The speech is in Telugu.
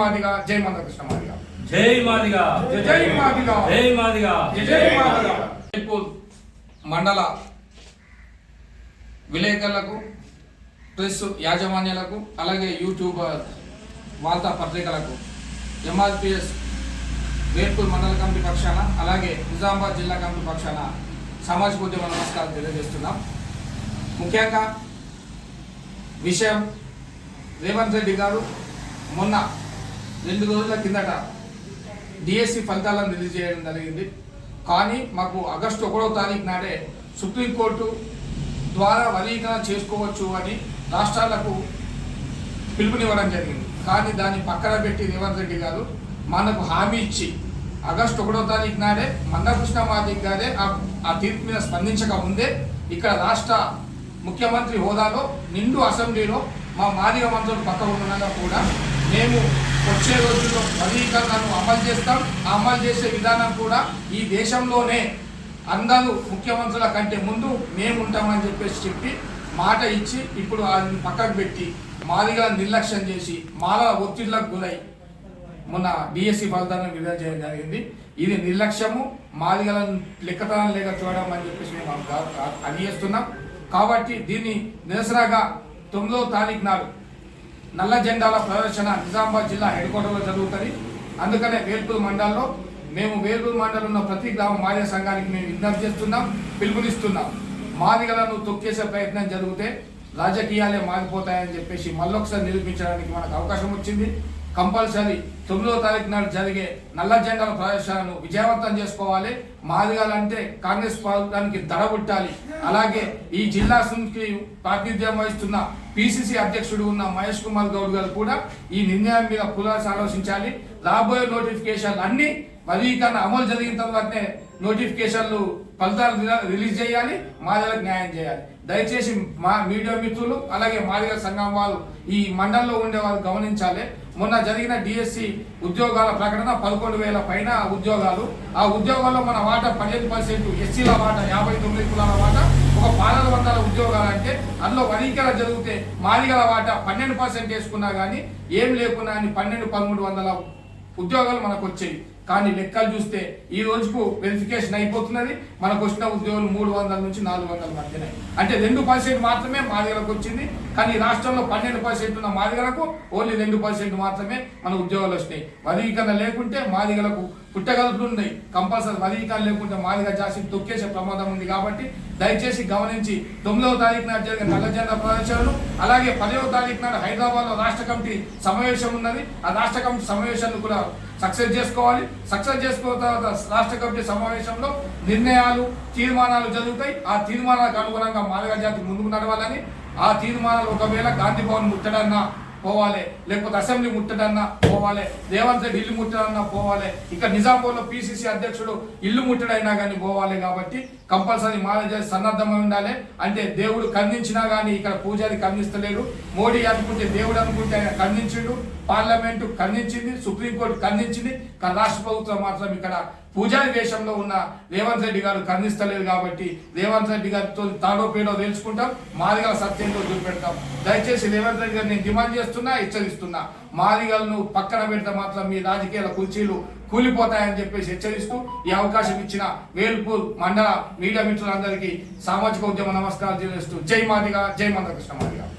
మాదిగా జై మందకృష్ణ మాదిగా. జై మాదిగా జై మాదిగా. జై మాదిగా జై మాదిగా. జైపూర్ మండల విలేకరులకు ప్రెస్ యాజమాన్యాలకు అలాగే యూట్యూబ్ వార్తా పత్రికలకు ఎంఆర్పిఎస్ వేర్పూర్ మండల కమిటీ పక్షాన అలాగే నిజామాబాద్ జిల్లా కమిటీ పక్షాన సామాజిక ఉద్యమ నమస్కారం తెలియజేస్తున్నాం. ముఖ్యంగా విషయం రేవంత్ రెడ్డి గారు మొన్న రెండు రోజుల కిందట డిఎస్సి ఫలితాలను రిలీజ్ చేయడం జరిగింది. కానీ మాకు ఆగస్టు ఒకటో తారీఖు నాడే సుప్రీంకోర్టు ద్వారా వర్గీకరణ చేసుకోవచ్చు అని రాష్ట్రాలకు పిలుపునివ్వడం జరిగింది. కానీ దాన్ని పక్కన పెట్టి రేవంత్ రెడ్డి గారు మనకు హామీ ఇచ్చి ఆగస్టు ఒకటో తారీఖు నాడే మందకృష్ణ మాదిక్ గారే ఆ ఆ తీర్పు మీద స్పందించక ముందే ఇక్కడ రాష్ట్ర ముఖ్యమంత్రి హోదాలో నిండు అసెంబ్లీలో మా మాదిగ మంత్రులు పక్క ఉండగా కూడా మేము వచ్చే రోజుల్లో నవీకరణను అమలు చేస్తాం. అమలు చేసే విధానం కూడా ఈ దేశంలోనే అందరూ ముఖ్యమంత్రుల కంటే ముందు మేము ఉంటామని చెప్పేసి చెప్పి మాట ఇచ్చి ఇప్పుడు అది పక్కకు పెట్టి మాదిగా నిర్లక్ష్యం చేసి మాల ఒత్తిళ్ళకు గురై మొన్న డిఎస్సి ఫలితాలను విడుదల చేయడం జరిగింది. ఇది నిర్లక్ష్యము. మాదిగలను లెక్కతనం లేక చూడడం అని చెప్పేసి మేము అడిగేస్తున్నాం కాబట్టి దీన్ని నిరసనగా తొమ్మిదో తారీఖు నాడు నల్ల జెండాల ప్రదర్శన నిజామాబాద్ జిల్లా హెడ్ క్వార్టర్లో జరుగుతుంది. అందుకనే వేల్పూర్ మండలంలో మేము వేల్పూర్ మండలం ఉన్న ప్రతి గ్రామ మాదిగ సంఘానికి మేము విజ్ఞప్తి చేస్తున్నాం పిలుపునిస్తున్నాం. మాదిగలను తొక్కేసే ప్రయత్నం జరిగితే రాజకీయాలే మారిపోతాయని చెప్పేసి మళ్ళొకసారి నిరూపించడానికి మనకు అవకాశం వచ్చింది. కంపల్సరీ తొమ్మిదో తారీఖు నాడు జరిగే నల్ల జెండాల ప్రదర్శనను విజయవంతం చేసుకోవాలి. మాదిగాలంటే కాంగ్రెస్ ప్రభుత్వానికి దడ పుట్టాలి. అలాగే ఈ జిల్లా నుంచి ప్రాతినిధ్యం వహిస్తున్న పిసిసి అధ్యక్షుడు ఉన్న మహేష్ కుమార్ గౌడ్ గారు కూడా ఈ నిర్ణయం మీద పునరాసి ఆలోచించాలి. రాబోయే నోటిఫికేషన్లు అన్ని వర్గీకరణ అమలు జరిగిన తర్వాతనే నోటిఫికేషన్లు ఫలితాలు రిలీజ్ చేయాలి. మాదిగలకు న్యాయం చేయాలి. దయచేసి మా మీడియా మిత్రులు అలాగే మాదిగ సంఘం వాళ్ళు ఈ మండలంలో ఉండే వాళ్ళు గమనించాలి. మొన్న జరిగిన డిఎస్సి ఉద్యోగాల ప్రకటన పదకొండు వేల పైన ఉద్యోగాలు. ఆ ఉద్యోగాల్లో మన వాటా పదిహేను పర్సెంట్ ఎస్సీల వాటా యాభై తొమ్మిది కులాల వాటా ఒక పాలన వందల ఉద్యోగాలు అంటే అందులో వర్గీకరణ జరిగితే మాదిగల వాటా పన్నెండు పర్సెంట్ వేసుకున్నా కానీ ఏం లేకున్నా అని పన్నెండు పదమూడు వందల ఉద్యోగాలు మనకు వచ్చాయి. కానీ లెక్కలు చూస్తే ఈ రోజుకు వెరిఫికేషన్ అయిపోతున్నది. మనకు వచ్చిన ఉద్యోగులు మూడు వందల నుంచి నాలుగు వందల మధ్యనే. అంటే రెండు పర్సెంట్ మాత్రమే మాదిగలకు వచ్చింది. కానీ ఈ రాష్ట్రంలో పన్నెండు పర్సెంట్ ఉన్న మాదిగలకు ఓన్లీ రెండు పర్సెంట్ మాత్రమే మన ఉద్యోగాలు వచ్చినాయి వర్గీకరణ లేకుంటే మాదిగలకు పుట్టగలుపులు ఉన్నాయి. కంపల్సరీ వర్గీకరణ లేకుంటే మాదిగా జాసి తొక్కేసే ప్రమాదం ఉంది కాబట్టి దయచేసి గమనించి తొమ్మిదవ తారీఖు నాడు జరిగిన నల్ల జెండా ప్రదర్శనలు అలాగే పదవ తారీఖు నాడు హైదరాబాద్లో రాష్ట్ర కమిటీ సమావేశం ఉన్నది. ఆ రాష్ట్ర కమిటీ సమావేశాన్ని కూడా సక్సెస్ చేసుకోవాలి. సక్సెస్ చేసుకున్న తర్వాత రాష్ట్ర కమిటీ సమావేశంలో నిర్ణయాలు తీర్మానాలు జరుగుతాయి. ఆ తీర్మానాలకు అనుగుణంగా మాదిగా జాతి ముందుకు నడవాలని ఆ తీర్మానాలు ఒకవేళ గాంధీ భవన్ ముట్టడన్నా పోవాలి. లేకపోతే అసెంబ్లీ ముట్టడన్నా పోవాలి. రేవంత్ రెడ్డి ఇల్లు ముట్టడన్నా పోవాలి. ఇక నిజాంపూర్లో పిసిసి అధ్యక్షుడు ఇల్లు ముట్టడైనా కానీ పోవాలి కాబట్టి కంపల్సరీ మాలజ సన్నద్ధమై ఉండాలి. అంటే దేవుడు ఖండించినా కానీ ఇక్కడ పూజారి ఖండిస్తలేరు. మోడీ అనుకుంటే దేవుడు అనుకుంటే ఆయన ఖండించిండు. పార్లమెంటు ఖండించింది సుప్రీంకోర్టు ఖండించింది. రాష్ట్ర ప్రభుత్వం మాత్రం ఇక్కడ పూజారి వేషంలో ఉన్న రేవంత్ రెడ్డి గారు కర్ణిస్తలేదు కాబట్టి రేవంత్ రెడ్డి గారితో తాడో పేడో తెలుసుకుంటాం మాదిగల సత్యంతో చూపెడతాం. దయచేసి రేవంత్ రెడ్డి గారు నేను డిమాండ్ చేస్తున్నా హెచ్చరిస్తున్నా. మాదిగలను పక్కన పెడితే మాత్రం మీ రాజకీయాల కుర్చీలు కూలిపోతాయని చెప్పేసి హెచ్చరిస్తూ ఈ అవకాశం ఇచ్చిన వేల్పూర్ మండల మీడియా మిత్రులందరికీ సామాజిక ఉద్యమ నమస్కారం చేస్తూ జై మాదిగా జై మందకృష్ణ మాదిగా.